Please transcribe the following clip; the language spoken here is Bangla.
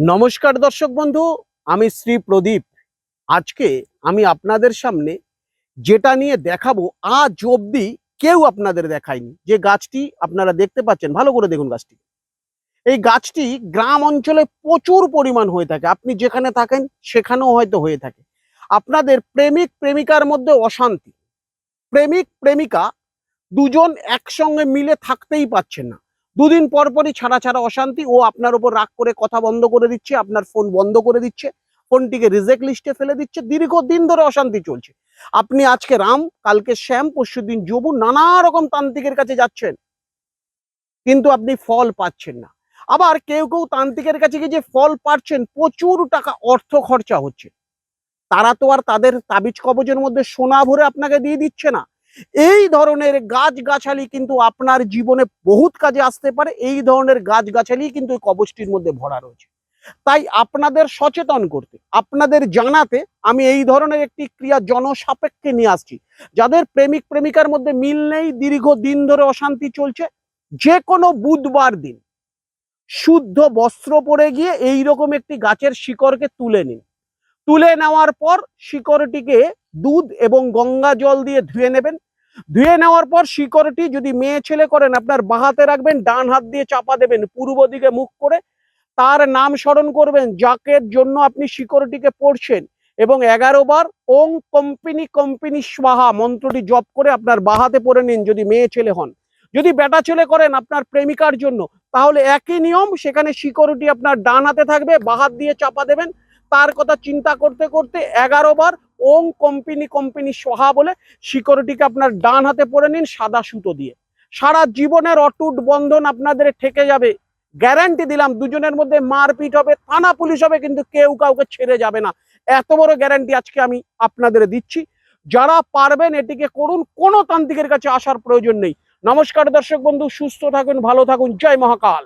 নমস্কার দর্শক বন্ধু, আমি শ্রী প্রদীপ। আজকে আমি আপনাদের সামনে যেটা নিয়ে দেখাবো, আজ অবধি কেউ আপনাদের দেখায়নি। যে গাছটি আপনারা দেখতে পাচ্ছেন, ভালো করে দেখুন গাছটি। এই গাছটি গ্রাম অঞ্চলে প্রচুর পরিমাণ হয়ে থাকে। আপনি যেখানে থাকেন, সেখানেও হয়তো হয়ে থাকে। আপনাদের প্রেমিক, প্রেমিকার মধ্যে অশান্তি। প্রেমিক, প্রেমিকা দুজন একসঙ্গে মিলে থাকতেই পাচ্ছেন না। দুদিন পর পরই ছাড়া ছাড়া অশান্তি, ও আপনার উপর রাগ করে কথা বন্ধ করে দিচ্ছে, আপনার ফোন বন্ধ করে দিচ্ছে, ফোনটিকে রিজেক্ট লিস্টে ফেলে দিচ্ছে, দীর্ঘদিন ধরে অশান্তি চলছে। আপনি আজকে রাম, কালকে শ্যাম, পরশু দিন জবু নানা রকম তান্ত্রিকের কাছে যাচ্ছেন। কিন্তু আপনি ফল পাচ্ছেন না। আবার কেউ কেউ তান্ত্রিকের কাছে গিয়ে যে ফল পাচ্ছেন, প্রচুর টাকা অর্থ খরচা হচ্ছে। তারা তো আর তাদের তাবিজ কবজের মধ্যে সোনা ভরে আপনাকে দিয়ে দিচ্ছে না। এই ধরনের গাছ গাছালি কিন্তু আপনার জীবনে বহুত কাজে আসতে পারে। এই ধরনের গাছ গাছালি কিন্তু এই কবচটির মধ্যে ভরা রয়েছে। তাই আপনাদের সচেতন করতে, আপনাদের জানাতে আমি এই ধরনের একটি ক্রিয়া জনসাপেক্ষে নিয়ে আসছি। যাদের প্রেমিক প্রেমিকার মধ্যে মিল নেই দীর্ঘ দিন ধরে অশান্তি চলছে যে কোনো বুধবার দিন শুদ্ধ বস্ত্র পরে গিয়ে এই রকম একটি গাছের শিকড়কে তুলে নিন। তুলে নেওয়ার পর শিকড়টিকে দুধ এবং গঙ্গা জল দিয়ে ধুয়ে নেবেন। ধুয়ে নেওয়ার পর শিকড়টি যদি মেয়ে ছেলে করেন, আপনার বাহাতে রাখবেন, ডান হাত দিয়ে চাপা দেবেন, পূর্ব দিকে মুখ করে তার নাম স্মরণ করবেন, যাকের জন্য আপনি শিকড়টিকে পড়ছেন। এবং এগারো বার ওং কম্পিনি কম্পিনি স্বাহা মন্ত্রটি জপ করে আপনার বাহাতে পড়ে নিন যদি মেয়ে ছেলে হন। যদি বেটা ছেলে করেন আপনার প্রেমিকার জন্য, তাহলে একই নিয়ম, সেখানে শিকড়টি আপনার ডান হাতে থাকবে বাহাত দিয়ে চাপা দেবেন তার কথা চিন্তা করতে করতে এগারো বার ওং কম্পিনি কম্পিনি সোহা বলে শিকড়টিকে আপনার ডান হাতে পরে নিন সাদা সুতো দিয়ে। সারা জীবনের অটুট বন্ধন আপনাদের ঠেকে যাবে। গ্যারান্টি দিলাম, দুজনের মধ্যে মারপিট হবে, থানা পুলিশ হবে, কিন্তু কেউ কাউকে ছেড়ে যাবে না। এত বড় গ্যারান্টি আজকে আমি আপনাদের দিচ্ছি। যারা পারবেন এটিকে করুন, কোনো তান্ত্রিকের কাছে আসার প্রয়োজন নেই। নমস্কার দর্শক বন্ধু, সুস্থ থাকুন, ভালো থাকুন, জয় মহাকাল।